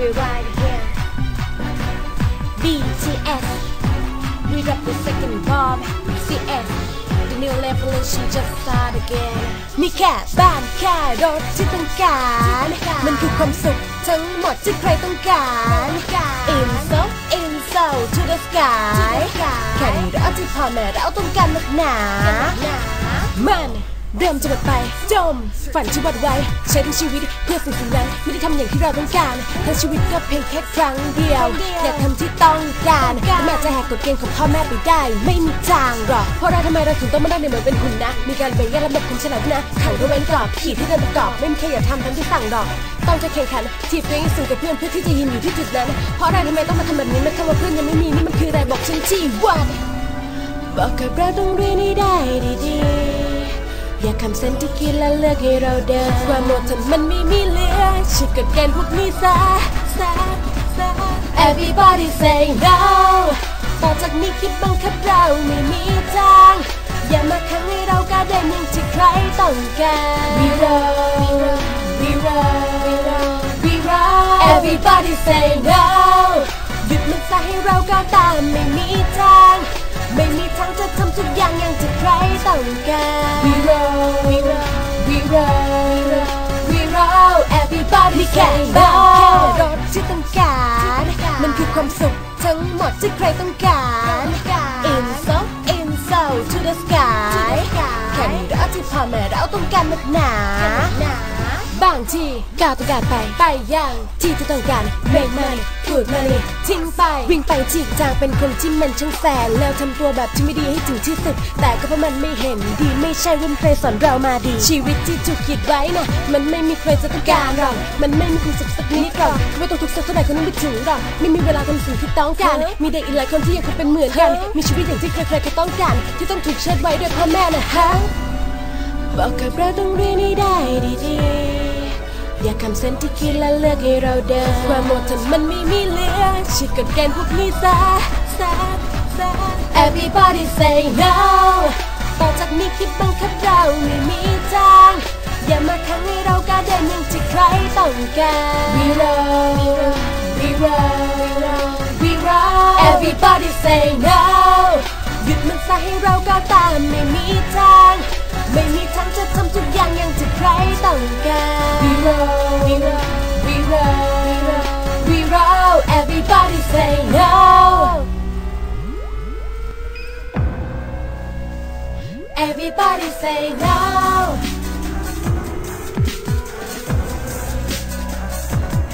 we're right here BTS we drop the second bomb CS the new revolution just start again นี่แค่บ้านแค่รถที่ต้องการ มันคือความสุขทั้งหมดที่ใครต้องการ In so in so to the sky แค่นี้เราที่พ่อแม่เราต้องการนักหนา เริ่มจะหมดไป จม ฝันที่วัดไว้ ใช้ทั้งชีวิตเพื่อสิ่งสิ่งนั้น ไม่ได้ทำอย่างที่เราต้องการทั้งชีวิตก็เพียงแค่ครั้งเดียว อยากทำที่ต้องการแต่แม้จะแหกกฎเกณฑ์ของพ่อแม่ไปได้ ไม่มีทางหรอก เพราะเราทำไมเราถึงต้องมาได้ในเหมือนเป็นหุ่นนะ มีการแบ่งแยกระบบความฉลาดนะขังเอาไว้ในกรอบขีดที่เดินประกอบ ไม่มีใครอยากทำทั้งที่สั่งดอก ต้องจะแข่งขันทีบตัวเองให้สูงกับเพื่อนเพื่อที่จะยืนอยู่ที่จุดนั้น เพราะอะไรทำไมต้องมาทำแบบนี้ไม่คำว่าเพื่อนยังไม่มีนี่มันคืออะไรบอกฉันที่วันบอกกับเราต้องเรียนให้ได้ดีๆ อย่าคำเส้นที่คิดและเลือกให้เราเดินความอดทนมันไม่มีเหลือชิดกับเกณฑ์พวกนี้ซะซะซะ Everybody say no ต่อจากนี้คิดบังคับเราไม่มีทาง อย่ามาขังให้เราก้าเดินอย่างที่ใครต้องการ We roll We roll We roll We roll Everybody say no หยุดมันซะให้เราก้าวตามไม่มีทาง ไม่มีทางจะทำทุกอย่างอย่างที่ใครต้องการ roll We roll Everybody say no รถที่ต้องการ มันคือความสุขทั้งหมดที่ใครต้องการ In so in so to the sky แค่นี้เราที่พ่อแม่เราต้องการนักหนา บางทีก้าวต้องการไปไปอย่างที่ที่ต้องการ make money good money ทิ้งไป วิ่งไปจีกจางเป็นคนที่มันช่างแสนแล้วทำตัวแบบที่ไม่ดีให้ถึงที่สุด แต่ก็เพราะมันไม่เห็นดีไม่ใช่รุ่นใครสอนเรามาดี ชีวิตที่ถูกขีดไว้นะมันไม่มีใครจะต้องการหรอกมันไม่มีความสุขสักนิดหรอกไม่ต้องทุกข์สักเท่าไหร่คนนึงไม่ถึงหรอกไม่มีเวลาทำสิ่งที่ต้องการ มีเด็กอีกหลายคนที่ยังคงเป็นเหมือนกัน มีชีวิตอย่างที่ใครๆก็ต้องการ ที่ต้องถูกเชิดไว้ด้วยพ่อแม่นะฮะบอกกับเราต้องเรียนให้ได้ดีๆ อย่าคำเส้นที่คิดและเลือกให้เราเดินความอดทนมันไม่มีเหลือชิดกฎเกณฑ์พวกนี้ซะซะซะ Everybody say no ต่อจากนี้คิดบังคับเราไม่มีทางอย่ามาขังให้เรากล้าเดินอย่างที่ใครต้องการ We roll We roll We roll Everybody say no Everybody say no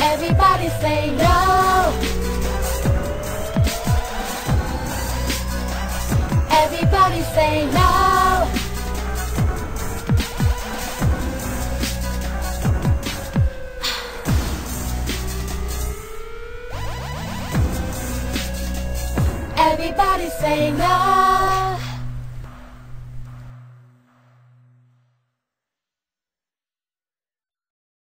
Everybody say no Everybody say no Everybody say no